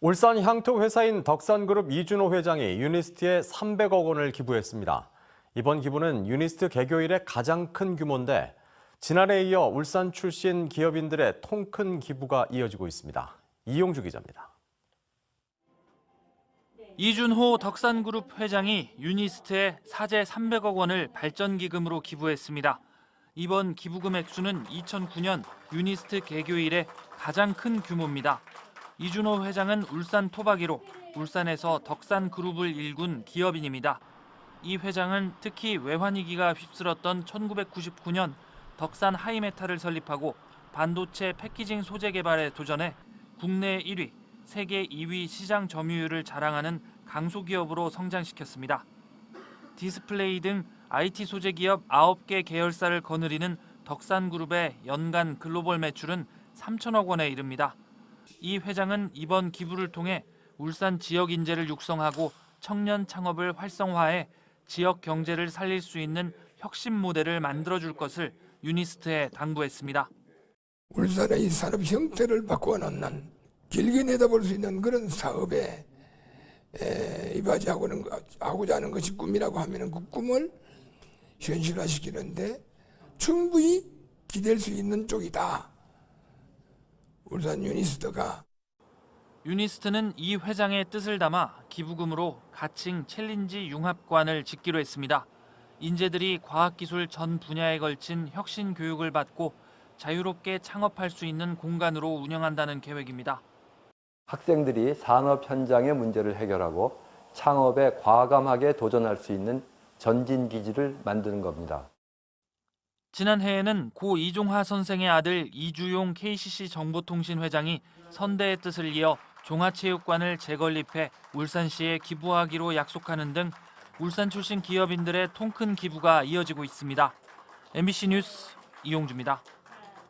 울산 향토 회사인 덕산그룹 이준호 회장이 유니스트에 300억 원을 기부했습니다. 이번 기부는 유니스트 개교 이래 가장 큰 규모인데 지난해에 이어 울산 출신 기업인들의 통 큰 기부가 이어지고 있습니다. 이용주 기자입니다. 이준호 덕산그룹 회장이 유니스트에 사제 300억 원을 발전기금으로 기부했습니다. 이번 기부금 액수는 2009년 유니스트 개교 이래 가장 큰 규모입니다. 이준호 회장은 울산 토박이로 울산에서 덕산 그룹을 일군 기업인입니다. 이 회장은 특히 외환위기가 휩쓸었던 1999년 덕산 하이메탈을 설립하고 반도체 패키징 소재 개발에 도전해 국내 1위, 세계 2위 시장 점유율을 자랑하는 강소기업으로 성장시켰습니다. 디스플레이 등 IT 소재 기업 9개 계열사를 거느리는 덕산그룹의 연간 글로벌 매출은 3천억 원에 이릅니다. 이 회장은 이번 기부를 통해 울산 지역 인재를 육성하고 청년 창업을 활성화해 지역 경제를 살릴 수 있는 혁신 모델을 만들어줄 것을 유니스트에 당부했습니다. 울산의 이 산업 형태를 바꿔놓는 길게 내다볼 수 있는 그런 사업에 에, 이바지하고는 하고자 하는 것이 꿈이라고 하면은 그 꿈을 현실화시키는데 충분히 기댈 수 있는 쪽이다. 울산 유니스트가 유니스트는 이 회장의 뜻을 담아 기부금으로 가칭 챌린지 융합관을 짓기로 했습니다. 인재들이 과학기술 전 분야에 걸친 혁신 교육을 받고 자유롭게 창업할 수 있는 공간으로 운영한다는 계획입니다. 학생들이 산업 현장의 문제를 해결하고 창업에 과감하게 도전할 수 있는 전진 기지를 만드는 겁니다. 지난해에는 고 이종하 선생의 아들 이주용 KCC 정보통신 회장이 선대의 뜻을 이어 종합체육관을 재건립해 울산시에 기부하기로 약속하는 등 울산 출신 기업인들의 통큰 기부가 이어지고 있습니다. MBC 뉴스 이용주입니다.